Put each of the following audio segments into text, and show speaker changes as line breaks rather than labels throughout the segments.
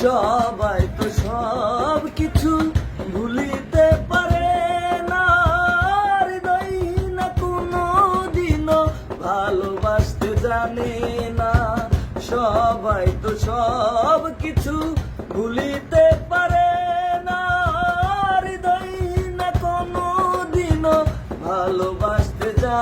সবাই তো সব কিছু ভুলিতে পারে না। না কোনো দিনও ভালোবাসতে জানে না। সবাই তো সব কিছু ভুলিতে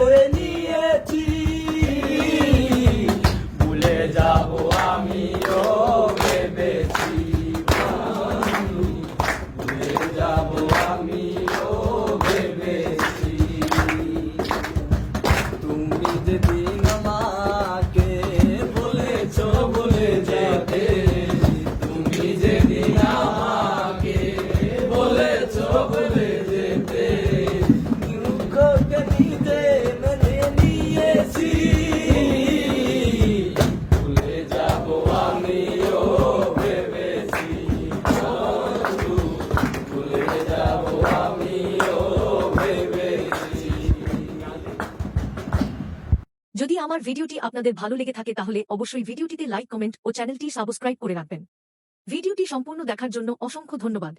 করে নিয়েছি
আমার ভিডিওটি আপনাদের ভালো লেগে থাকে তাহলে অবশ্যই ভিডিওটিতে লাইক, কমেন্ট ও চ্যানেলটি সাবস্ক্রাইব করে রাখবেন। ভিডিওটি সম্পূর্ণ দেখার জন্য অসংখ্য ধন্যবাদ।